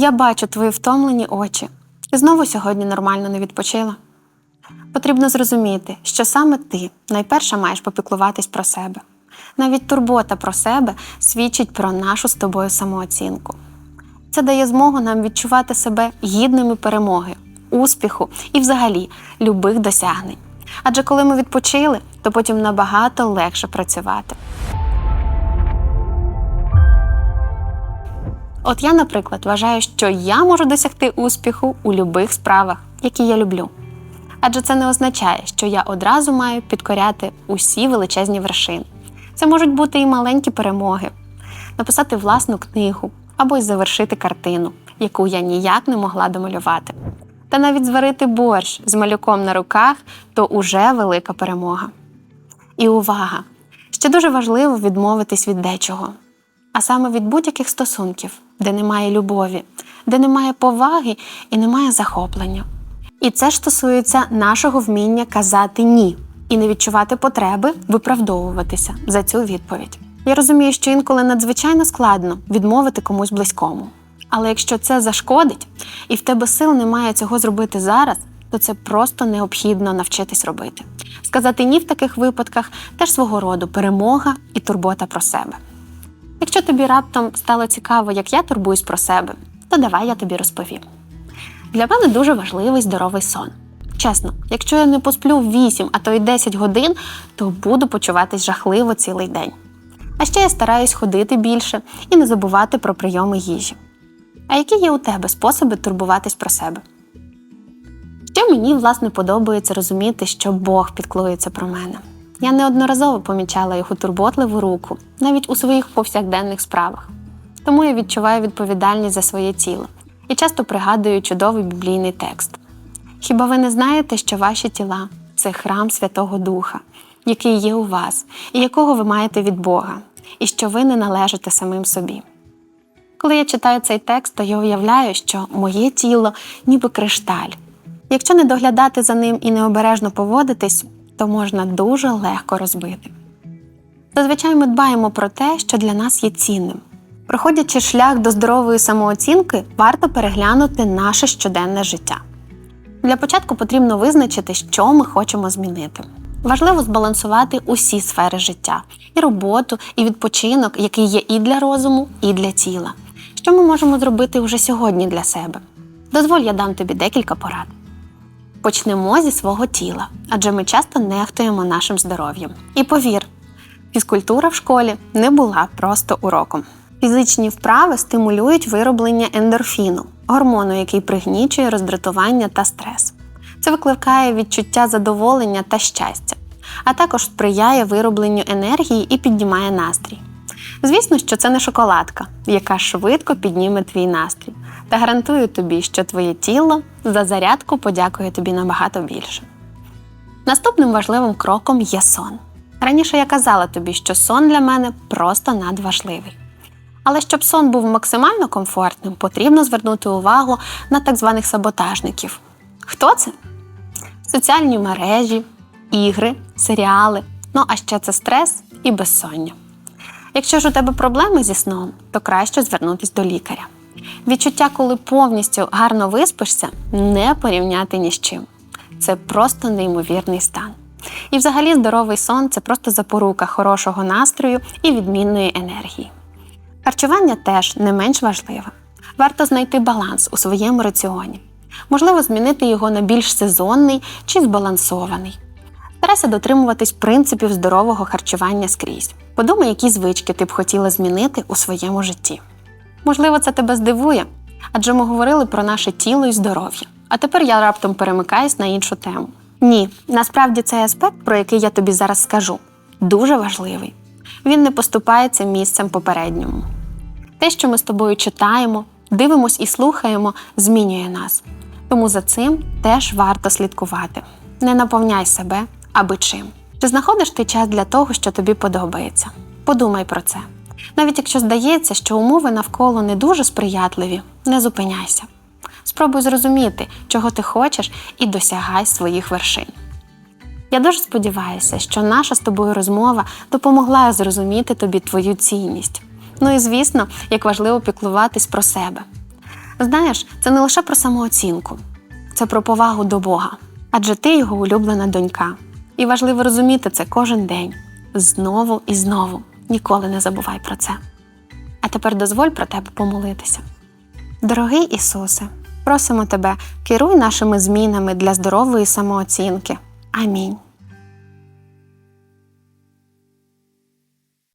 Я бачу твої втомлені очі. Ти знову сьогодні нормально не відпочила. Потрібно зрозуміти, що саме ти найперше маєш попіклуватись про себе. Навіть турбота про себе свідчить про нашу з тобою самооцінку. Це дає змогу нам відчувати себе гідними перемоги, успіху і, взагалі, любих досягнень. Адже коли ми відпочили, то потім набагато легше працювати. От я, наприклад, вважаю, що я можу досягти успіху у любих справах, які я люблю. Адже це не означає, що я одразу маю підкоряти усі величезні вершини. Це можуть бути і маленькі перемоги, написати власну книгу або й завершити картину, яку я ніяк не могла домалювати. Та навіть зварити борщ з малюком на руках то уже велика перемога. І увага! Ще дуже важливо відмовитись від дечого, а саме від будь-яких стосунків, де немає любові, де немає поваги і немає захоплення. І це ж стосується нашого вміння казати ні і не відчувати потреби виправдовуватися за цю відповідь. Я розумію, що інколи надзвичайно складно відмовити комусь близькому. Але якщо це зашкодить і в тебе сил немає цього зробити зараз, то це просто необхідно навчитись робити. Сказати ні в таких випадках теж свого роду перемога і турбота про себе. Якщо тобі раптом стало цікаво, як я турбуюсь про себе, то давай я тобі розповім. Для мене дуже важливий здоровий сон. Чесно, якщо я не посплю 8, а то й 10 годин, то буду почуватись жахливо цілий день. А ще я стараюсь ходити більше і не забувати про прийоми їжі. А які є у тебе способи турбуватись про себе? Ще мені, власне, подобається розуміти, що Бог піклується про мене. Я неодноразово помічала його турботливу руку, навіть у своїх повсякденних справах. Тому я відчуваю відповідальність за своє тіло і часто пригадую чудовий біблійний текст. Хіба ви не знаєте, що ваші тіла це храм Святого Духа, який є у вас, і якого ви маєте від Бога, і що ви не належите самим собі? Коли я читаю цей текст, то я уявляю, що моє тіло ніби кришталь. Якщо не доглядати за ним і необережно поводитись, то можна дуже легко розбити. Зазвичай ми дбаємо про те, що для нас є цінним. Проходячи шлях до здорової самооцінки, варто переглянути наше щоденне життя. Для початку потрібно визначити, що ми хочемо змінити. Важливо збалансувати усі сфери життя і роботу, і відпочинок, який є і для розуму, і для тіла. Що ми можемо зробити вже сьогодні для себе? Дозволь, я дам тобі декілька порад. Почнемо зі свого тіла, адже ми часто нехтуємо нашим здоров'ям. І повір, фізкультура в школі не була просто уроком. Фізичні вправи стимулюють вироблення ендорфіну, гормону, який пригнічує роздратування та стрес. Це викликає відчуття задоволення та щастя, а також сприяє виробленню енергії і піднімає настрій. Звісно, що це не шоколадка, яка швидко підніме твій настрій, та гарантую тобі, що твоє тіло за зарядку подякує тобі набагато більше. Наступним важливим кроком є сон. Раніше я казала тобі, що сон для мене просто надважливий. Але щоб сон був максимально комфортним, потрібно звернути увагу на так званих саботажників. Хто це? Соціальні мережі, ігри, серіали, ну а ще це стрес і безсоння. Якщо ж у тебе проблеми зі сном, то краще звернутися до лікаря. Відчуття, коли повністю гарно виспишся, не порівняти ні з чим. Це просто неймовірний стан. І взагалі здоровий сон це просто запорука хорошого настрою і відмінної енергії. Харчування теж не менш важливе. Варто знайти баланс у своєму раціоні. Можливо, змінити його на більш сезонний чи збалансований. Старайся дотримуватись принципів здорового харчування скрізь. Подумай, які звички ти б хотіла змінити у своєму житті. Можливо, це тебе здивує, адже ми говорили про наше тіло і здоров'я. А тепер я раптом перемикаюсь на іншу тему. Ні, насправді цей аспект, про який я тобі зараз скажу, дуже важливий. Він не поступається місцем попередньому. Те, що ми з тобою читаємо, дивимось і слухаємо, змінює нас. Тому за цим теж варто слідкувати. Не наповняй себе аби чим. Чи знаходиш ти час для того, що тобі подобається? Подумай про це. Навіть якщо здається, що умови навколо не дуже сприятливі, не зупиняйся. Спробуй зрозуміти, чого ти хочеш, і досягай своїх вершин. Я дуже сподіваюся, що наша з тобою розмова допомогла зрозуміти тобі твою цінність. Ну і звісно, як важливо піклуватись про себе. Знаєш, це не лише про самооцінку, це про повагу до Бога. Адже ти його улюблена донька. І важливо розуміти це кожен день. Знову і знову. Ніколи не забувай про це. А тепер дозволь про тебе помолитися. Дорогий Ісусе, просимо тебе, керуй нашими змінами для здорової самооцінки. Амінь.